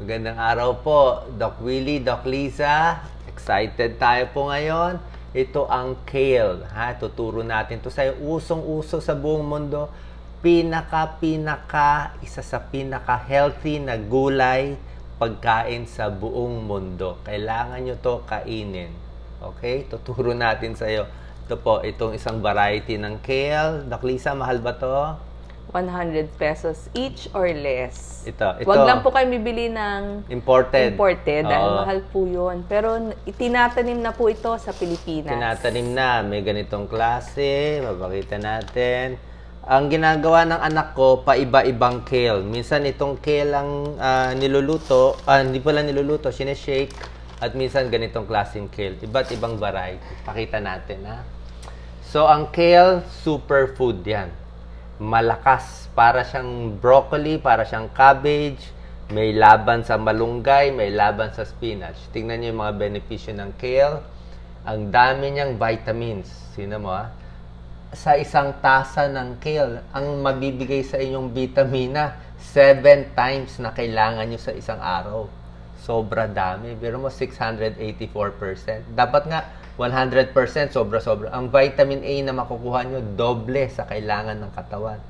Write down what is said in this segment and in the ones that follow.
Magandang araw po, Doc Willie, Doc Lisa. Excited tayo po ngayon. Ito ang kale. Ha? Tuturo natin to sa usong-uso sa buong mundo. Pinaka-pinaka, isa sa pinaka-healthy na gulay pagkain sa buong mundo. Kailangan nyo to kainin. Okay? Tuturo natin sa iyo. Ito po, itong isang variety ng kale. Doc Lisa, mahal ba to? 100 pesos each or less. Ito, ito. Huwag lang po kayo bibili ng Imported. imported dahil Oo. mahal po yun. Pero itinatanim na po ito sa Pilipinas. Tinatanim na, may ganitong klase, mapakita natin. Ang ginagawa ng anak ko, paiba-ibang kale. Minsan itong kale ang ah, niluluto, ah, hindi pala niluluto, sineshake. At minsan ganitong klaseng kale. Iba't ibang variety. Pakita natin, ha? So, ang kale, superfood yan. Malakas. Para siyang broccoli, para siyang cabbage. May laban sa malunggay, may laban sa spinach. Tingnan niyo yung mga benepisyo ng kale. Ang dami niyang vitamins. Sino mo, ha? Sa isang tasa ng kale, ang mabibigay sa inyong vitamina, 7 times na kailangan niyo sa isang araw. Sobra dami. Pero mo 684%. Dapat nga 100% sobra-sobra. Ang vitamin A na makukuha nyo, doble sa kailangan ng katawan.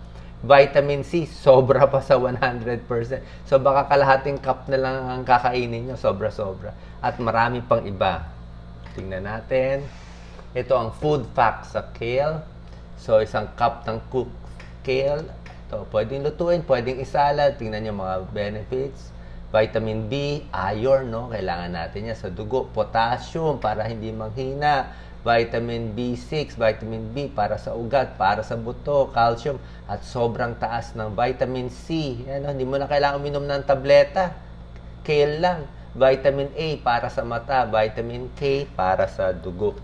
Vitamin C, sobra pa sa 100%. So baka kalahating cup na lang ang kakainin nyo, sobra-sobra. At marami pang iba. Tingnan natin. Ito ang food facts sa kale. So isang cup ng cooked kale. Ito, pwedeng lutuin, pwedeng isalad. Tingnan nyo mga benefits. Vitamin B, iron, no? Kailangan natin yan sa dugo. Potassium, para hindi manghina. Vitamin B6, vitamin B para sa ugat, para sa buto, calcium, at sobrang taas ng vitamin C. Yan, no? Hindi mo na kailangan uminom ng tableta. Kale lang. Vitamin A para sa mata, vitamin K para sa dugo.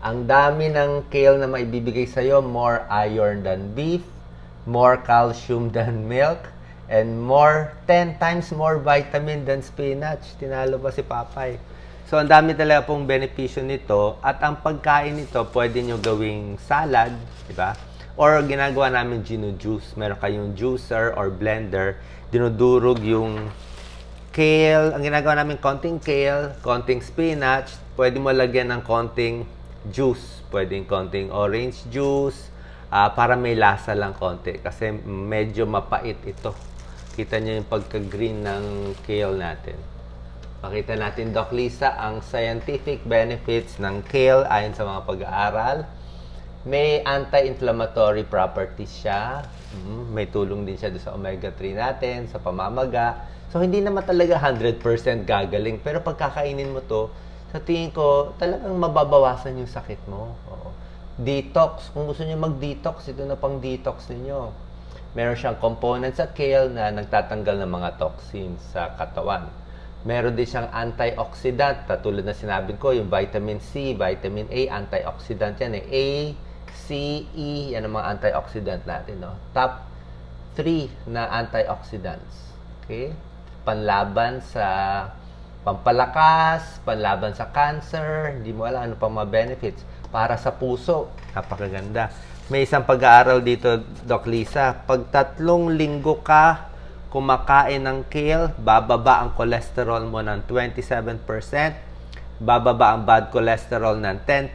Ang dami ng kale na maibibigay sa'yo, more iron than beef, more calcium than milk, and more, 10 times more vitamin than spinach. Tinalo pa si Papay. So, ang dami talaga pong benepisyo nito. At ang pagkain nito, pwede nyo gawing salad, di ba? Or ginagawa namin gino-juice. Meron kayong juicer or blender. Dinudurog yung kale. Ang ginagawa namin, konting kale, konting spinach. Pwede mo lagyan ng konting juice. Pwedeng konting orange juice. ah, para may lasa lang konti. Kasi medyo mapait ito. Kita niyo yung pagka-green ng kale natin. Pakita natin, Doc Lisa, ang scientific benefits ng kale ayon sa mga pag-aaral. May anti-inflammatory properties siya. Mm, may tulong din siya sa omega-3 natin, sa pamamaga. So, hindi naman talaga 100% gagaling. Pero pagkakainin mo to, sa tingin ko, talagang mababawasan yung sakit mo. Oo. Detox. Kung gusto niyo mag-detox, ito na pang detox ninyo. Meron siyang component sa kale na nagtatanggal ng mga toxins sa katawan. Meron din siyang antioxidant, katulad na sinabi ko, yung vitamin C, vitamin A, antioxidant yan eh. A, C, E, yan ang mga antioxidant natin. No? Top 3 na antioxidants. Okay? Panlaban sa pampalakas, panlaban sa cancer, hindi mo alam ano pang mga benefits. Para sa puso, napakaganda. May isang pag-aaral dito, Doc Lisa. Pag tatlong linggo ka kumakain ng kale, bababa ang cholesterol mo ng 27%, bababa ang bad cholesterol ng 10%,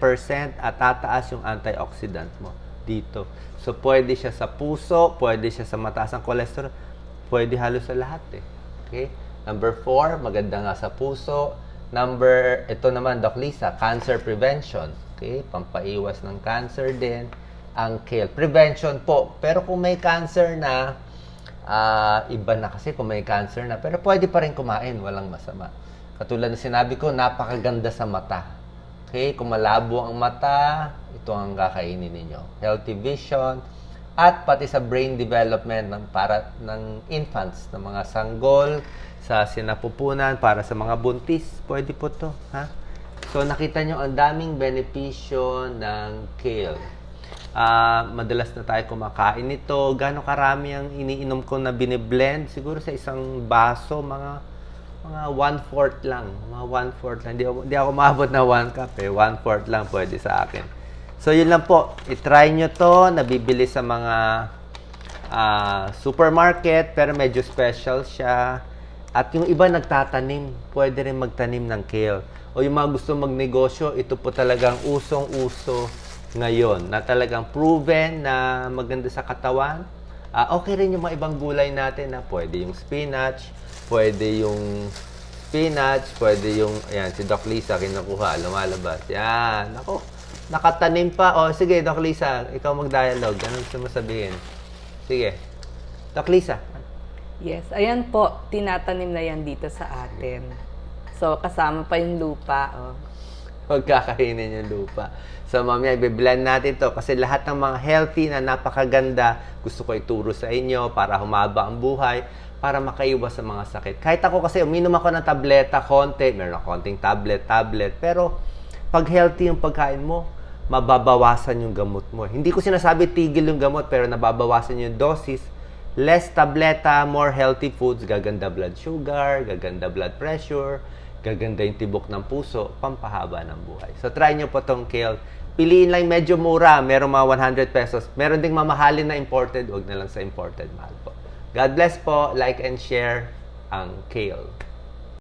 at tataas yung antioxidant mo dito. So, pwede siya sa puso, pwede siya sa mataas ang cholesterol, pwede halos sa lahat eh. Okay? Number four, maganda nga sa puso. Number, ito naman, Doc Lisa, cancer prevention. Okay? Pampaiwas ng cancer din. Ang kale. Prevention po. Pero kung may cancer na, ah, iba na kasi kung may cancer na. Pero pwede pa rin kumain, walang masama. Katulad na sinabi ko, napakaganda sa mata. Okay? Kung malabo ang mata, ito ang kakainin ninyo. Healthy vision, at pati sa brain development ng para ng infants, ng mga sanggol, sa sinapupunan, para sa mga buntis, pwede po to, ha? So nakita nyo ang daming benepisyo ng kale. Ah, madalas na tayo kumakain nito. Gano'ng karami ang iniinom ko na biniblend? Siguro sa isang baso, mga mga one-fourth lang. Mga one-fourth lang. Hindi ako, ako maabot na one cup eh. One-fourth lang pwede sa akin. So, yun lang po. I-try nyo to. Nabibili sa mga ah, supermarket, pero medyo special siya. At yung iba nagtatanim, pwede rin magtanim ng kale. O yung mga gusto magnegosyo, ito po talagang usong-uso ngayon na talagang proven na maganda sa katawan. Ah, okay rin yung mga ibang gulay natin na pwede yung spinach, pwede yung spinach, pwede yung, ayan, si Doc Lisa kinukuha, lumalabas. Yan, ako, nakatanim pa. O, sige, Doc Lisa, ikaw mag-dialogue. Ano gusto mo sabihin? Sige. Doc Lisa. Yes, ayan po, tinatanim na yan dito sa atin. So, kasama pa yung lupa. Oh. Pagkakainin yung lupa. So, mamaya, i-blend natin to kasi lahat ng mga healthy na napakaganda, gusto ko ituro sa inyo para humaba ang buhay, para makaiwas sa mga sakit. Kahit ako kasi, uminom ako ng tableta, konti, meron ako konting tablet, tablet, pero pag healthy yung pagkain mo, mababawasan yung gamot mo. Hindi ko sinasabi tigil yung gamot, pero nababawasan yung dosis. Less tableta, more healthy foods, gaganda blood sugar, gaganda blood pressure, gaganda yung tibok ng puso, pampahaba ng buhay. So try nyo po tong kale. Piliin lang medyo mura, meron mga 100 pesos. Meron ding mamahalin na imported, huwag na lang sa imported, mahal po. God bless po, like and share ang kale.